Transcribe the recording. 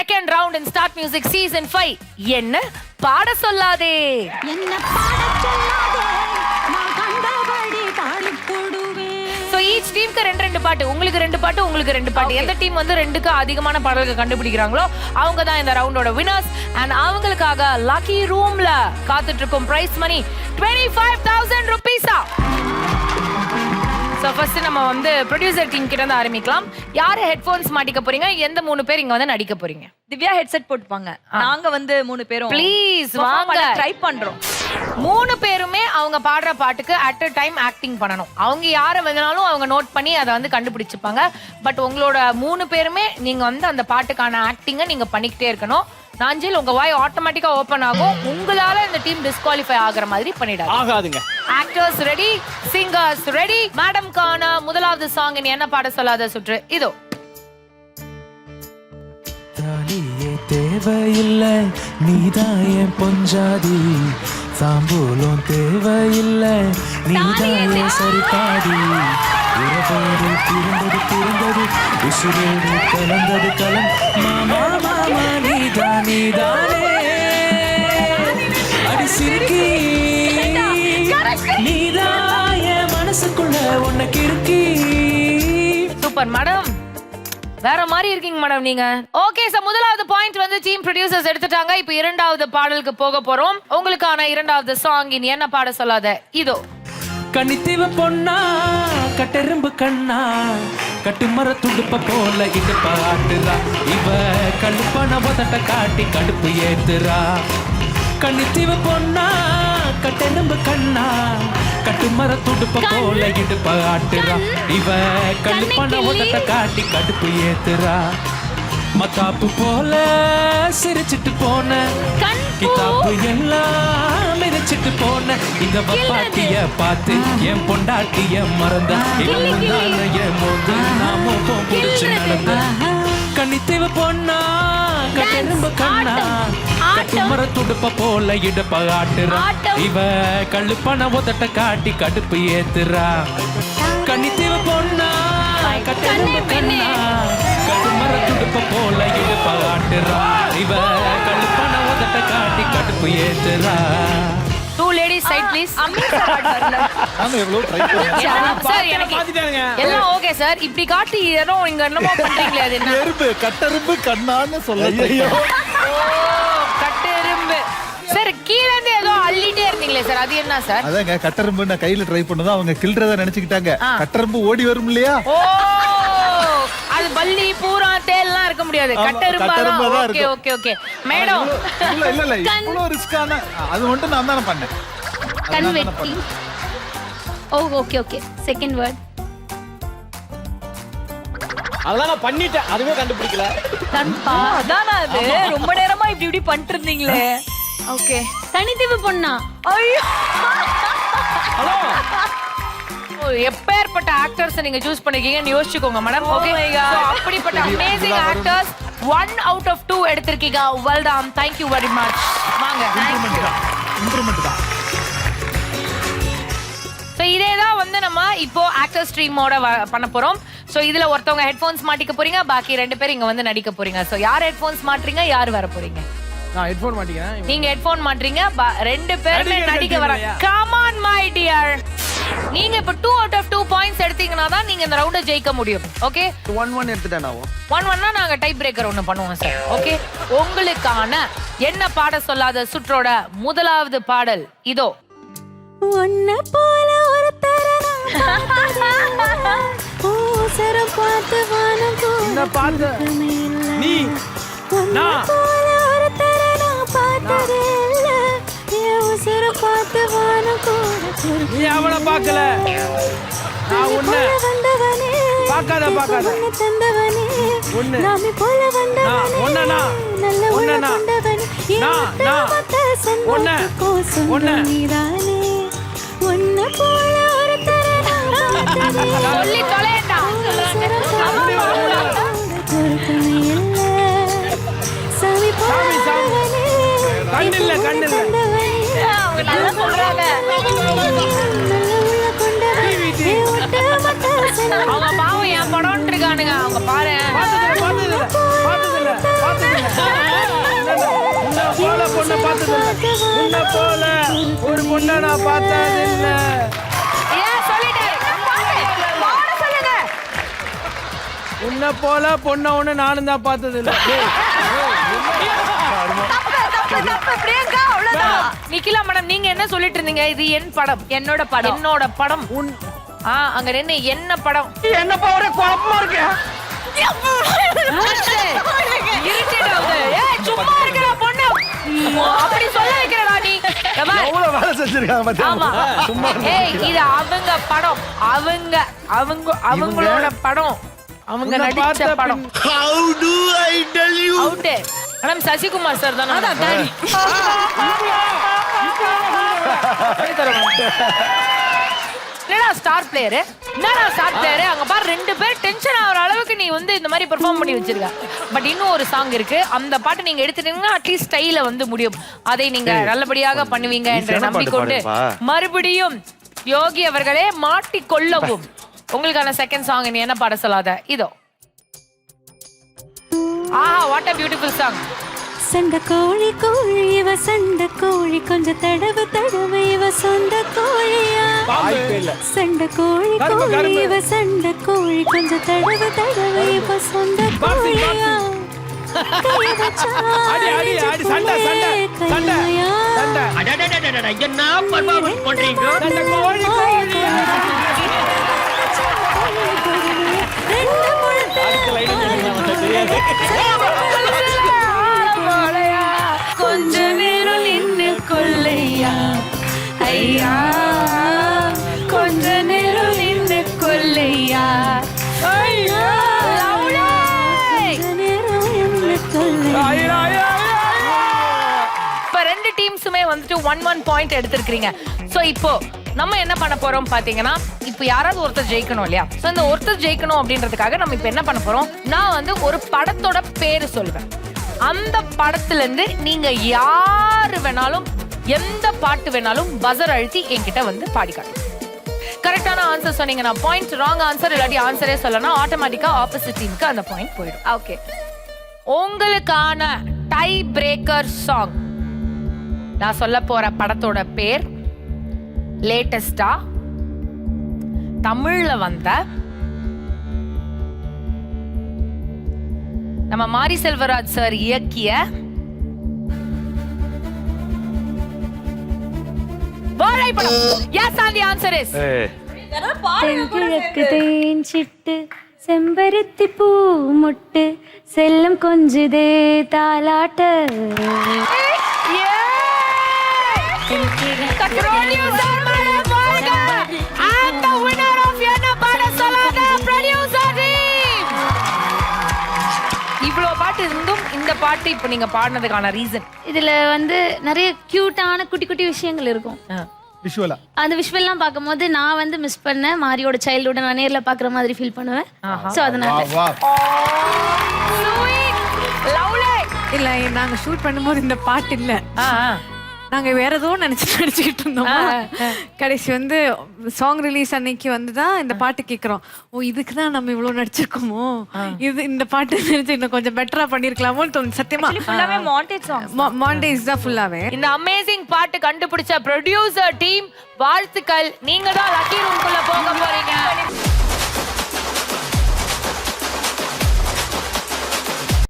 Second round in start music season five என்ன? பாட சொல்லாதே. என்ன பாடச் சொல்லாதே? நான் கண்டபடி பாடிப் போடுவேன் ஸோ ஈச் டீமுக்கு ரெண்டு ரெண்டு பாட்டு. உங்களுக்கு ரெண்டு பாட்டு உங்களுக்கு ரெண்டு பாட்டு. எந்த டீம் வந்து ரெண்டுக்கு அதிகமான பாடல்கள் கண்டுபிடிக்கிறாங்களோ அவங்க தான் இந்த ரவுண்டோட வினர்ஸ் அண்ட் அவங்களுக்காக லக்கி ரூம்ல காத்துட்டு இருக்கும். Prize money twenty five thousand ருபீஸா so first நம்ம வந்து ப்ரொடியூசர் டீம் கிட்ட இருந்து ஆரம்பிக்கலாம். யாரு ஹெட்ஃபோன்ஸ் மாட்டிக்க போறீங்க? எந்த மூணு பேர் இங்க வந்து நடிக்க போறீங்க? திவ்யா ஹெட்செட் போட்டுப்பாங்க. நாங்க வந்து மூணு பேரும் Please, வாங்க. ட்ரை பண்றோம். மூணு பேருமே அவங்க பாடுற பாட்டுக்கு அட் அ டைம் ஆக்டிங் பண்ணணும். அவங்க யாரை வேணாலும் அவங்க நோட் பண்ணி அதை வந்து கண்டுபிடிச்சுப்பாங்க. பட் உங்களோட மூணு பேருமே நீங்க வந்து அந்த பாட்டுக்கான ஆக்டிங்கை நீங்க பண்ணிக்கிட்டே இருக்கணும். நாஞ்சில் உங்க வாய் ஆட்டோமேட்டிக்கா ஓபன் ஆகும். உங்களால இந்த டீம் டிஸ்குவாலிஃபை ஆகுற மாதிரி பண்ணிடாது ஆகாதுங்க. ஆக்டர்ஸ் ரெடி சிங்கர்ஸ் ரெடி மேடம்கான முதலாவது சாங் என்ன பாட சொல்லாத சுற்று? இதோ. தாலியே தேவையில்லை நீதான் என் பொஞ்சாதி. சாம்பூலம் தேவையில்லை நீதான் என் சரிபாதி உறவோடு பிறந்தது பிறந்தது உசுரோடு கலந்தது கலம் மாமா மாமா நீதான் நீதானே. அடி சிறுக்கி நீதான் என் மனசுக்குள்ள உன்னை கிறுக்கி. Super madam. வேற மாதிரி இருக்கீங்க மேடம் நீங்க. ஓகே சார் முதலாவது பாயிண்ட் வந்து டீம் ப்ரொடியூசர்ஸ் எடுத்துட்டாங்க. இப்போ இரண்டாவது பாடலுக்கு போக போறோம். உங்களுக்கான இரண்டாவது சாங் இனி என்ன பாட சொல்லாத? இதோ. கன்னித்தீவ பொண்ணா கட்டெரும்பு கண்ணா கட்டுமர துடுப்ப போல இடுப்ப ஆட்டுறா இவ கழுப்பான உதட்ட காட்டி கடுப்பு ஏத்துறா. கன்னித்தீவ பொண்ணா கட்டெரும்பு கண்ணா கட்டுமர துடுப்ப போல இடுப்ப ஆட்டுறா இவ கழுப்பான உதட்ட காட்டி கடுப்பு ஏத்துறா. மத்தாப்பு போல சிரிச்சிட்டு போன. கிதாப்பு எல்லாம் மிதிச்சிட்டு போன. இந்த வப்பாட்டிய பார்த்து என் பொண்டாட்டிய மறந்த. என் மோந்து நாம புடிச்சு நடந்த. கண்ணித்தேவ பொண்ணா கட்டெரும்பு கண்ணா. கட்டுமர துடுப்ப போல இடுப்ப ஆட்டுறா. இவ கழுப்பன உதட்ட காட்டி கடுப்பு ஏத்துறா. கண்ணித்தேவ பொண்ணா கட்டெரும்பு கண்ணா. துடுப்ப போல இடுப்ப ஆட்டுறா இவ கழுப்பன உதட்ட காட்டி கடுப்பு ஏத்துறா. Two ladies side please try sir எனக்கு எல்லாம் ஓகே சார் இப்படி காட்டி ஏதோ இங்க என்னமோ பண்றீங்களே அது என்ன? எறும்பு கட்டெரும்பு கண்ணான்னு சொல்ல ஓ, கட்டெரும்பு. சார் கீழ இருந்து ஏதோ அள்ளிட்டே இருந்தீங்களே சார் அது என்ன சார் அதாங்க கட்டெரும்பு நான் கையில ட்ரை பண்ணதும் அவங்க கில்றத நினைச்சுக்கிட்டாங்க. கட்டெரும்பு ஓடி வரும் இல்லையா? ஓ அது பல்லி பூரா தேல்லாம் இருக்க முடியாது. ஆமா, கட்டெரும்பா தான் கட்டெரும்பா தான் ஓகே இருக்கும். Okay okay. மேடம். இல்ல இல்ல இல்ல. இவ்வளவு ரிஸ்கான அது மட்டும் நான் தானே பண்ணேன். அது நான் தானே கண்வெட்டி பண்ணேன். Oh okay okay. Second word அதெல்லாம் நான் பண்ணிட்டேன். அதுவே கண்டுபிடிக்கல. அதானா அது? ரொம்ப நேரமா இப்படி இப்படி பண்ணிட்டு இருந்தீங்களே ஓகே. தனித்தீவு பொண்ணா? ஐயோ. ஹலோ. ஓ, எப்பேற்பட்ட ஆக்டர்ஸ் நீங்க சூஸ் பண்ணிருக்கீங்கன்னு யோசிச்சுக்கோங்க மேடம் Oh ஓகே God. அப்படிப்பட்ட amazing actors one out of two எடுத்திருக்கீங்க. Well done thank you very much வாங்க. தான். இம்ப்ரூவ்மெண்ட் தான். ஸோ இதே தான் வந்து நம்ம இப்போ ஆக்டர் ஸ்ட்ரீமோட பண்ண போறோம். ஸோ இதுல ஒருத்தவங்க ஹெட்ஃபோன்ஸ் மாட்டிக்க போறீங்க பாக்கி ரெண்டு பேர் இங்க வந்து நடிக்க போறீங்க. ஸோ யார் ஹெட்ஃபோன்ஸ் மாட்டுறீங்க யார் வர போறீங்க? நான் ஹெட்ஃபோன் மாட்டிக்கிறேன். நீங்க ஹெட்ஃபோன் மாட்டுறீங்க. பா- ரெண்டு பேருமே நடிக்க நடிக்க வர கத்துக்கலையா? கமான் மை டியர் நீங்க இப்ப two out of two points எடுத்தீங்கன்னா தான் நீங்க இந்த ரவுண்டை ஜெயிக்க முடியும். ஓகே ஒன் ஒன் எடுத்துட்டேன் ஒன் ஒன்னா நாங்க டைப் பிரேக்கர் ஒன்னு பண்ணுவோம் சார் ஓகே உங்களுக்கான என்ன பாட சொல்லாத சுற்றோட முதலாவது பாடல்? இதோ. உன்னை போல ஒரு பார்த்து? வானம் நீ நான். நீ அவனை பார்க்கல. நான் உன்னை. பார்க்காத, பார்க்காத. உன்னை. நான். நான். நான், போல. சொல்லி தொலையண்டா. சாமி, சாமி. கண்ணில்ல, கண்ணில்ல. அவங்க நல்லா சொல்றாங்க. அவங்க பாவம் என் படம்னு இருக்கானுங்க. அவங்க பாரு. பொண்ணை பார்த்தது இல்ல உன்னை போல ஒரு பொண்ணை நான் பார்த்தது இல்ல உன்னை போல பொண்ணை ஒண்ணு நானும் தான் பார்த்தது இல்ல நிக்கிலா மேடம் நீங்க என்ன சொல்லிட்டு இருந்தீங்க இது என் படம். என்னோட படம். என்னோட படம். உன் ஆ அங்க நின்னு என்ன படம்? என்னப்பா ஒரே குழப்பமா இருக்கு? Irritate ஆகுது. ஏய், சும்மா இருக்கிற பொண்ணு. அப்படி சொல்ல வைக்கிறடா நீ. எவ்வளவு வேலை செஞ்சிருக்காங்க ஆமா. பாத்தியா சும்மா ஏய் இது அவங்க படம். அவங்க அவங்க அவங்களோட படம். அவங்க நடிச்ச படம். அவுட் மேடம் சசிகுமார் சார் தானே? தருவேன். என்னடா ஸ்டார் பிளேயர் என்னடா ஸ்டார் பிளேயர் அங்க பாரு ரெண்டு பேர் டென்ஷன் ஆகுற அளவுக்கு நீ வந்து இந்த மாதிரி பெர்ஃபார்ம் பண்ணி வச்சிருக்க. பட் இன்னும் ஒரு சாங் இருக்கு. அந்த பாட்டு நீங்க எடுத்துட்டீங்கன்னா அட்லீஸ்ட் ஸ்டைல வந்து முடியும். அதை நீங்க நல்லபடியாக பண்ணுவீங்க என்ற நம்பிக்கொண்டு. மறுபடியும் யோகி அவர்களே மாட்டிக்கொள்ளவும். உங்களுக்கான செகண்ட் சாங் நீ என்ன பாட சொல்லாத? இதோ. Aha what a beautiful song சண்ட கோழி கோழி இவ சண்ட கோழி கொஞ்சம் தடவு தடவு இவ சொந்த கோழியா? சண்ட கோழி கோழி. இவ சண்ட கோழி கொஞ்சம் தடவு தடவு இவ சொந்த கோழியா? கைய வச்சா கொஞ்ச நேரம் நின்னு கொள்ளையா ஐயா கொஞ்ச நேரம் நின்னு கொள்ளையா. இப்ப ரெண்டு டீம்ஸுமே வந்துட்டு ஒன் ஒன் பாயிண்ட் எடுத்திருக்கீங்க சோ இப்போ நம்ம என்ன பண்ண போறோம் பாத்தீங்கன்னா இப்போ யாராவது ஒருத்தர் ஜெயிக்கணும் இல்லையா? சோ இந்த ஒருத்தர் ஜெயிக்கணும் அப்படின்றதுக்காக நம்ம இப்போ என்ன பண்ண போறோம்? நான் வந்து ஒரு படத்தோட பேரு சொல்லுவேன் அந்த படத்துல இருந்து நீங்க யாரு வேணாலும் எந்த பாட்டு வேணாலும் பசர் அழுத்தி என்கிட்ட வந்து பாடி காட்டணும் கரெக்டான ஆன்சர் சொன்னீங்கன்னா பாயிண்ட் ராங் ஆன்சர் இல்லாட்டி ஆன்சரே சொல்லனா ஆட்டோமேட்டிக்கா ஆப்போசிட் டீமுக்கு அந்த பாயிண்ட் போயிடும். ஓகே உங்களுக்கான டை பிரேக்கர் சாங் நான் சொல்ல போற படத்தோட பேர் லேட்டஸ்டா தமிழ்ல வந்த நம்ம மாரி செல்வராஜ் சார் இயக்கிய வாழைப்படம் yes on the answer is தென்கிழக்கு தேன் சிட்டு செம்பருத்தி பூ முட்டு செல்லம் கொஞ்சுதே தாலாட்ட. பாட்டு இப்ப நீங்க பாடினதுக்கான ரீசன் இதுல வந்து நிறைய கியூட்டான குட்டி குட்டி விஷயங்கள் இருக்கும். விஷுவலா அந்த விஷுவல்லாம் பார்க்கும்போது நான் வந்து மிஸ் பண்ணேன் மாரியோட சைல்டுஹுட் நான் நேர்ல பாக்குற மாதிரி ஃபீல் பண்ணுவேன். சோ அதனால. இல்ல நாங்க ஷூட் பண்ணும்போது இந்த பாட்டு இல்ல. நாங்க வேற ஏதோ நினைச்சு நடிச்சுக்கிட்டு இருந்தோம்? கடைசி வந்து சாங் ரிலீஸ் அன்னைக்கு வந்து தான் இந்த பாட்டு கேக்குறோம். ஓ இதுக்கு தான் நம்ம இவ்வளவு நடிச்சிருக்கோமோ? இது இந்த பாட்டு நினைச்சு இன்னும் கொஞ்சம் பெட்டரா பண்ணிருக்கலாமோன்னு தோணுது. சத்தியமா. ஃபுல்லாவே மாண்டேஜ் சாங் மாண்டேஸ் தான். ஃபுல்லாவே இந்த அமேசிங் பாட்டு கண்டுபிடிச்ச ப்ரொடியூசர் டீம் வாழ்த்துக்கள். நீங்க தான் லக்கி ரூம்குள்ள போக போறீங்க.